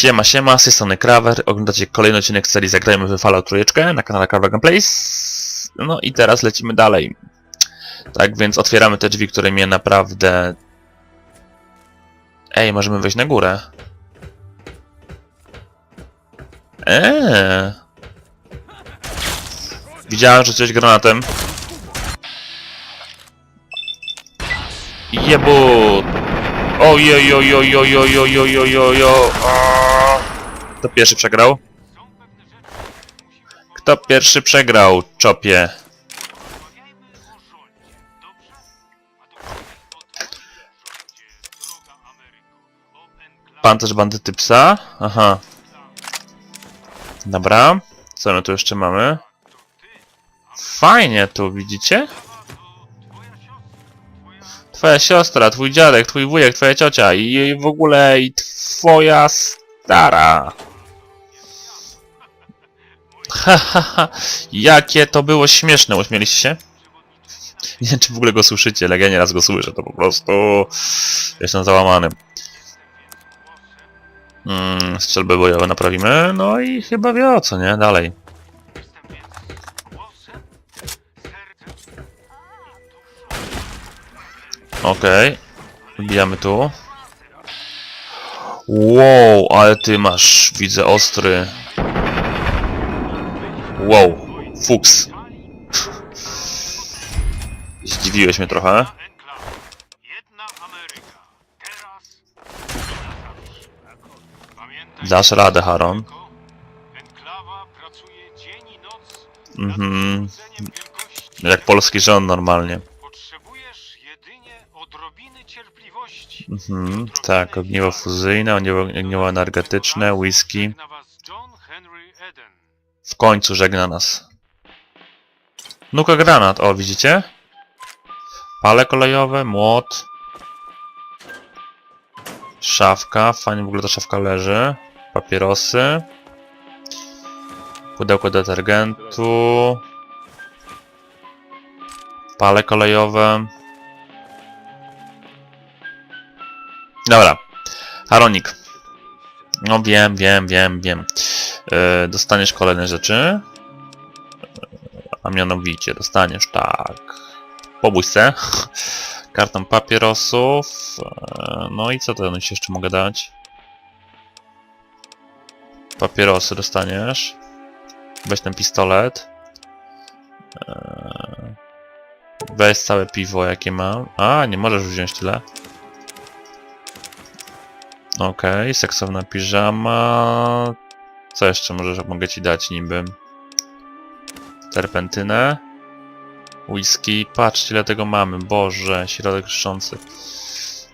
Siema, siema, z tej strony Krawer, oglądacie kolejny odcinek serii Zagrajmy w Fallout Trójeczkę na kanale Krawer Gameplays. No i teraz lecimy dalej. Tak więc otwieramy te drzwi, które mnie naprawdę... Ej, możemy wejść na górę. Eee. Widziałem, że coś granatem. Jebut! Ojej, ojej, ojej, ojej, ojej, Kto pierwszy przegrał? Kto pierwszy przegrał, czopie? też bandyty psa? Aha. Dobra. Co my tu jeszcze mamy? Fajnie tu, widzicie? Twoja siostra, twój dziadek, twój wujek, twoja ciocia i, w ogóle i twoja stara. Ha, ha, ha. Jakie to było śmieszne, uśmieliście się? Nie wiem, czy w ogóle go słyszycie, ale ja nieraz go słyszę, to po prostu... Jestem załamany. Mm, strzelby bojowe naprawimy, no i chyba wie o co, nie? Dalej. Okej. Wbijamy tu. Wow, ale ty masz, widzę, ostry. Wow, fuks. Zdziwiłeś mnie trochę. Dasz radę, Haron. Mhm. Jak polski rząd normalnie. Mhm. Tak, ogniwo fuzyjne, ogniwo, ogniwo energetyczne, whisky. W końcu żegna nas. Nuka granat, o widzicie? Pale kolejowe, młot. Szafka, fajnie w ogóle ta szafka leży. Papierosy. Pudełko detergentu. Pale kolejowe. Dobra. Haronik. No wiem, wiem, wiem, wiem. Yy, dostaniesz kolejne rzeczy. A mianowicie dostaniesz tak. Po buźce. Kartą papierosów. e, No i co to ci jeszcze mogę dać? Papierosy dostaniesz. Weź ten pistolet. E, Weź całe piwo jakie mam. A, nie możesz wziąć tyle. Okej, seksowna piżama. Co jeszcze możesz, mogę ci dać niby? Terpentynę. Whisky. Patrzcie ile tego mamy. Boże, środek krzyczący.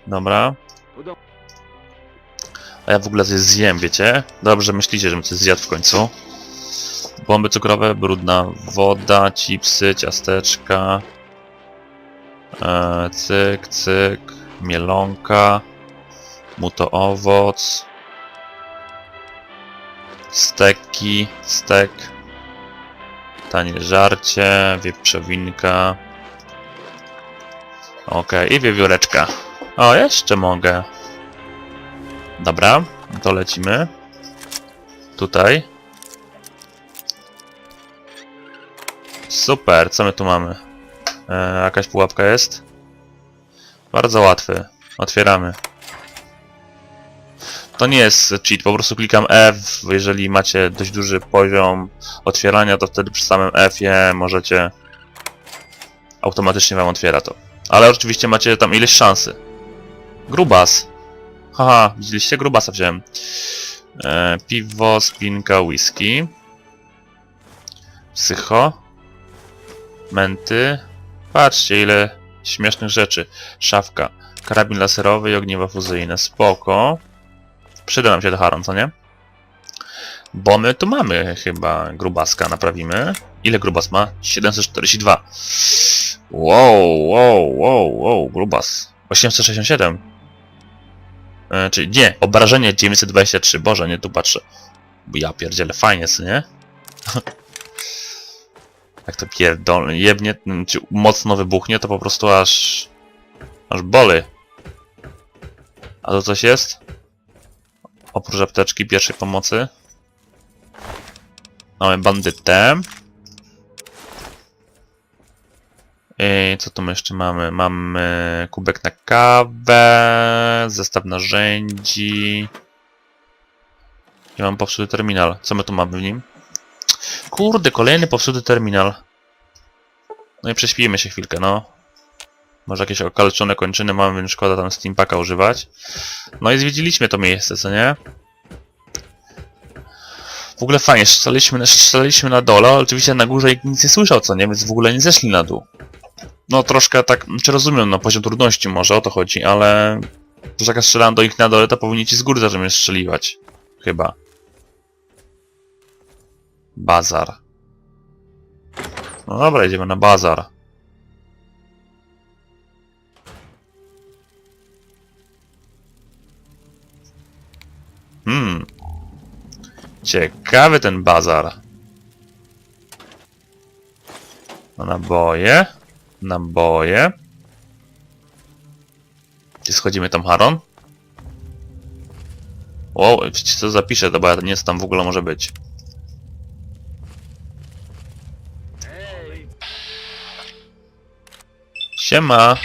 Dobra. A ja w ogóle coś zjem, wiecie? Dobrze myślicie, żebym coś zjadł w końcu. Bomby cukrowe, brudna woda, chipsy, ciasteczka. E, cyk, cyk. Mielonka. Muto owoc. Steki, stek. Tanie żarcie, wieprzowinka. Okej, i wiewióreczka. O, jeszcze mogę. Dobra, to lecimy. Tutaj. Super, co my tu mamy? E, jakaś pułapka jest? Bardzo łatwy. Otwieramy. To nie jest cheat, po prostu klikam F, jeżeli macie dość duży poziom otwierania, to wtedy przy samym F-ie możecie automatycznie wam otwiera to. Ale oczywiście macie tam ileś szansy. Grubas. Haha, widzieliście? Grubasa wziąłem. E, piwo, spinka, whisky. Psycho. Menty. Patrzcie ile śmiesznych rzeczy. Szafka. Karabin laserowy i ogniwa fuzyjne. Spoko. Przyda nam się do Haron, co nie? Bo my tu mamy chyba grubaska, naprawimy. Ile grubas ma? 742. Wow, wow, wow, wow, grubas. 867. E, czyli nie, obrażenie 923. Boże, nie tu patrzę. Bo ja pierdzielę, fajnie, co nie? Jak to pierdolnie, jebnie, czy mocno wybuchnie, to po prostu aż... Aż boli. A to coś jest? Oprócz apteczki pierwszej pomocy. Mamy bandytę. I co tu my jeszcze mamy? Mamy kubek na kawę, zestaw narzędzi. I mam popsuty terminal. Co my tu mamy w nim? Kurde, kolejny popsuty terminal. No i prześpijmy się chwilkę, no. Może jakieś okaleczone kończyny mamy, więc szkoda tam Steampaka używać. No i zwiedziliśmy to miejsce, co nie? W ogóle fajnie, strzelaliśmy, strzelaliśmy na dole, ale oczywiście na górze nikt nie słyszał, co nie? Więc w ogóle nie zeszli na dół. No troszkę tak, czy rozumiem, no poziom trudności może, o to chodzi, ale... że jak ja strzelam do nich na dole, to powinni ci z góry zacząć strzeliwać. Chyba. Bazar. No dobra, idziemy na bazar. Hmm. Ciekawy ten bazar. No naboje. Naboje. Gdzie schodzimy tam, Haron? Wiecie co zapiszę, to bo ja nie wiem, tam w ogóle może być. Siema.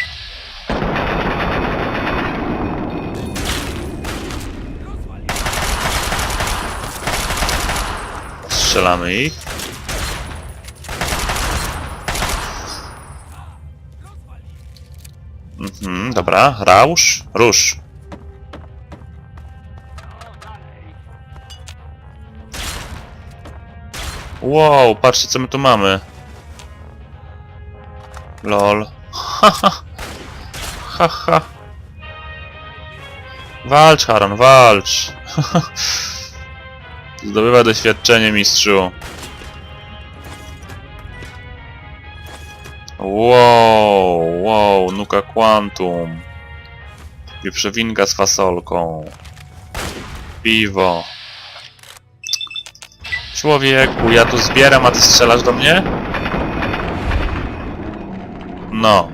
Strzelamy ich. Mhm, dobra. Rausz. Rusz. Wow, patrzcie co my tu mamy. Lol. Haha. Haha. Walcz, Haron, walcz. Zdobywa doświadczenie, mistrzu. Wow, wow, Nuka Quantum. Wieprzowinka z fasolką. Piwo. Człowieku, ja tu zbieram, a ty strzelasz do mnie? No.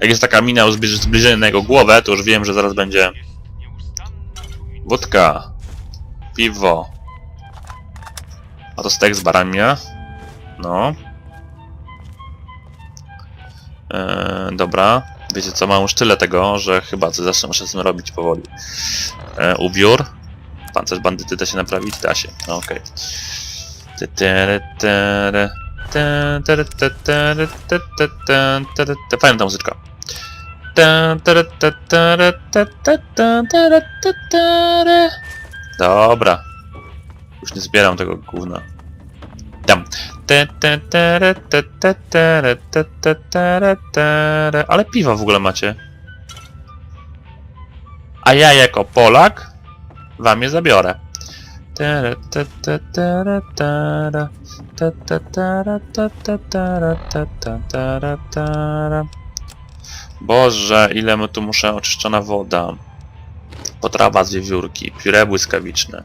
Jak jest taka mina o zbliż- zbliżenie na jego głowę, to już wiem, że zaraz będzie wódka, piwo. A to stek z baramia? No. Eee, dobra. Wiecie co, mam już tyle tego, że chyba coś zacznę muszę z tym robić powoli. Eee, ubiór. Pancerz bandyty da się naprawić? Da się. No, Okej. Ty. Fajna ta muzyczka. Dobra. Już nie zbieram tego gówna. Tam. Ale piwa w ogóle macie. A ja jako Polak wam je zabiorę. Boże, ile my tu muszę oczyszczona woda. Potrawa z wiewiórki, pióre błyskawiczne.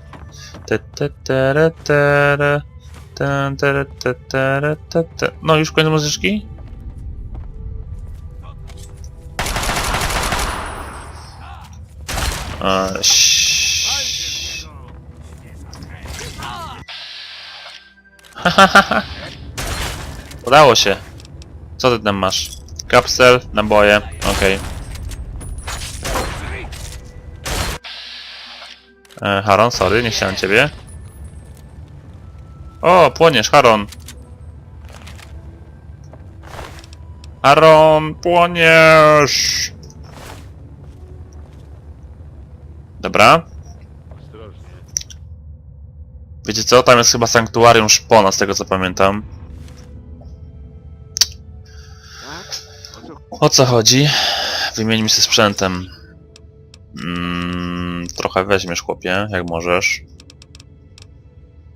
No już koniec muzyczki? A, Udało się. Co ty tam masz? Kapsel, naboje, okej. E, Haron, sorry, nie chciałem ciebie. O, płoniesz, Haron. Haron, płoniesz! Dobra. Wiecie co? Tam jest chyba sanktuarium szpona, z tego co pamiętam. O co chodzi? Wymieńmy się sprzętem. Mm, trochę weźmiesz, chłopie, jak możesz.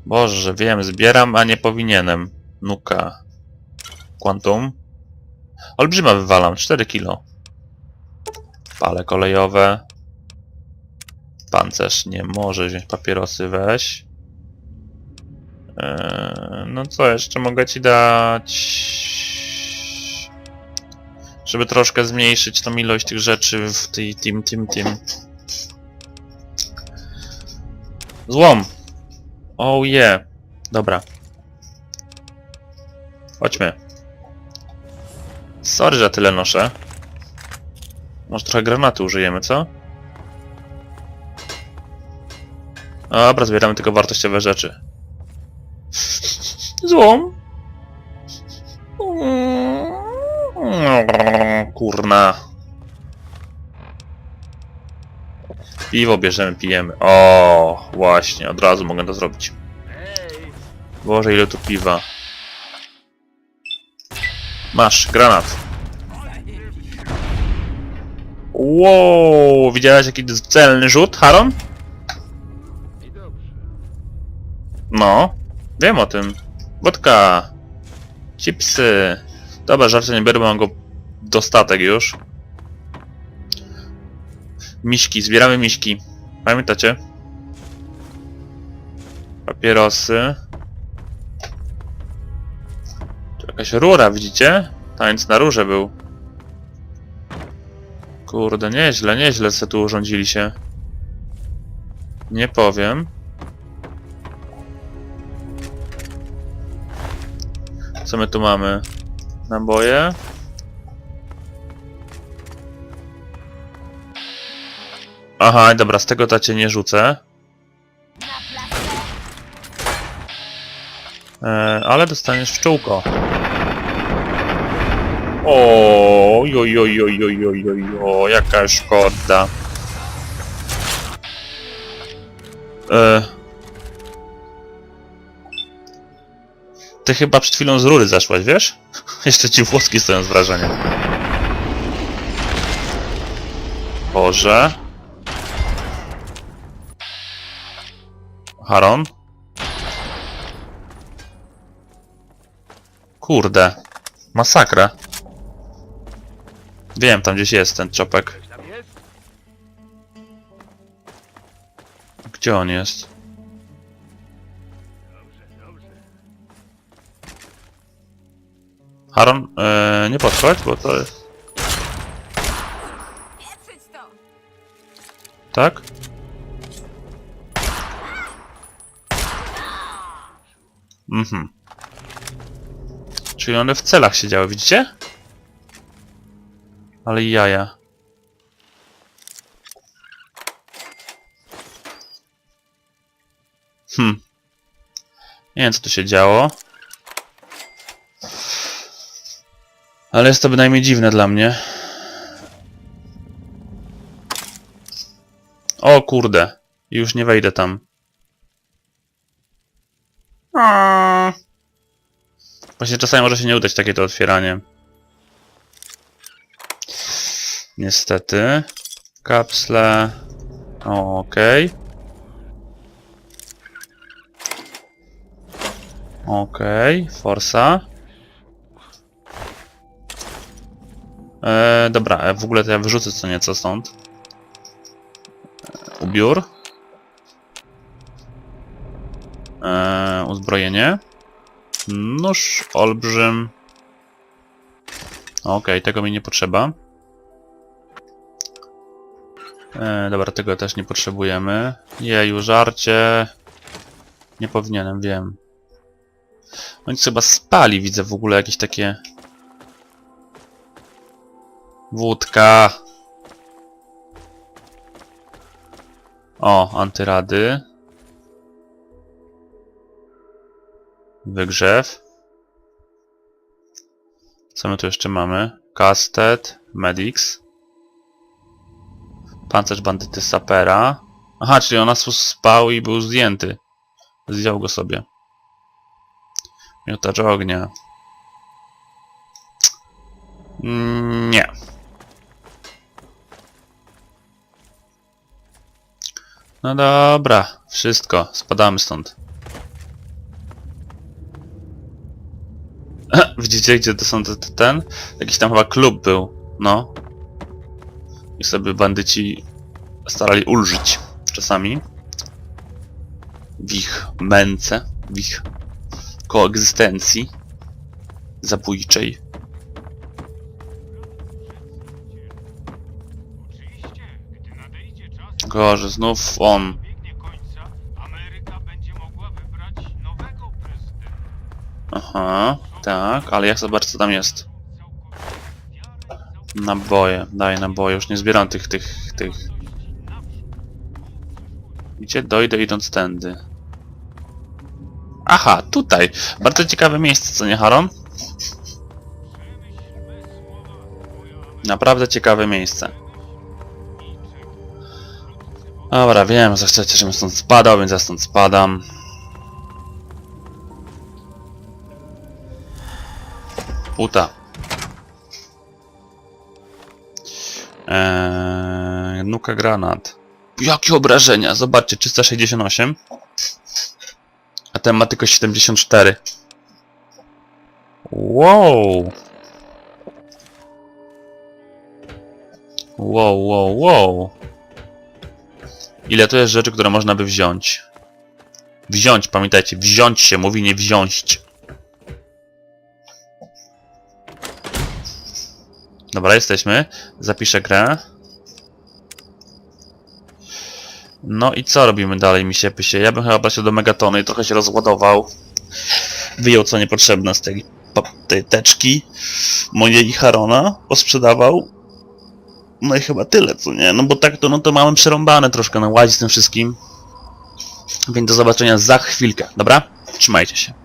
Boże, wiem, zbieram, a nie powinienem. Nuka. Quantum. Olbrzyma wywalam, 4 kilo. Pale kolejowe. Pancerz nie może wziąć papierosy, weź. Eee, no co jeszcze mogę ci dać? Żeby troszkę zmniejszyć tą ilość tych rzeczy w tej, tym, tym, tym. Złom! Oh yeah. Dobra. Chodźmy. Sorry, że tyle noszę. Może trochę granatu użyjemy, co? Dobra, zbieramy tylko wartościowe rzeczy. Złom! Kurna. Piwo bierzemy, pijemy. O, właśnie, od razu mogę to zrobić. Boże, ile tu piwa. Masz, granat. Wow, widziałeś jaki celny rzut, Haron? No, wiem o tym. Wodka. Chipsy. Dobra, żarcia nie biorę, mam go dostatek już. Miśki, zbieramy miśki. Pamiętacie? Papierosy. Tu jakaś rura, widzicie? Tańc na rurze był. Kurde, nieźle, nieźle se tu urządzili się. Nie powiem. Co my tu mamy? Naboje. Aha, dobra, z tego tacie nie rzucę. E, ale dostaniesz w czółko. O, jo, jo, jo, jo, jo, jo, jo, jaka szkoda. E, ty chyba przed chwilą z rury zaszłaś, wiesz? Jeszcze ci włoski stoją z wrażenia. Boże. Haron? Kurde. Masakra. Wiem, tam gdzieś jest ten czopek. Gdzie on jest? Haron, e, nie podchodź, bo to jest... Tak? Mhm. Czyli one w celach siedziały, widzicie? Ale jaja. Hm. Nie wiem co tu się działo. Ale jest to bynajmniej dziwne dla mnie. O kurde. Już nie wejdę tam. Aaaa. Właśnie czasami może się nie udać takie to otwieranie. Niestety. Kapsle. Okej. Okej, Forsa. E, dobra, e, w ogóle to ja wyrzucę co nieco stąd. E, ubiór. E, uzbrojenie. Nóż olbrzym. Okej, tego mi nie potrzeba. E, dobra, tego też nie potrzebujemy. Jeju, żarcie. Nie powinienem, wiem. Oni chyba spali, widzę w ogóle jakieś takie... Wódka. O, antyrady. Wygrzew. Co my tu jeszcze mamy? Castet, Medix. Pancerz bandyty Sapera. Aha, czyli on nas spał i był zdjęty. Zdjął go sobie. Miotacz ognia. Mm, Nie. No dobra, wszystko. Spadamy stąd. Widzicie, gdzie to są te, te, ten? Jakiś tam chyba klub był, no. I sobie bandyci starali ulżyć czasami. W ich męce, w ich koegzystencji zabójczej. Gorze, znów on. Aha tak, ale jak zobacz co tam jest. Naboje, daj naboje, już nie zbieram tych, tych, tych. Gdzie dojdę idąc tędy? Aha, tutaj. Bardzo ciekawe miejsce, co nie, Haron? Naprawdę ciekawe miejsce. Dobra, wiem, że chcecie, żebym stąd spadał, więc ja stąd spadam. Puta. Eee, nuka granat. Jakie obrażenia! Zobaczcie, 368. A ten ma tylko 74. Wow! Wow, wow, wow. Ile to jest rzeczy, które można by wziąć? Wziąć, pamiętajcie, wziąć się mówi, nie wziąć. Dobra, jesteśmy. Zapiszę grę. No i co robimy dalej, misie pysie? Ja bym chyba poszedł do Megatony i trochę się rozładował. Wyjął co niepotrzebne z tej, tej teczki mojej i Harona, posprzedawał. No i chyba tyle, co nie? No bo tak to, no to mamy przerąbane troszkę na łazie z tym wszystkim. Więc do zobaczenia za chwilkę, dobra? Trzymajcie się.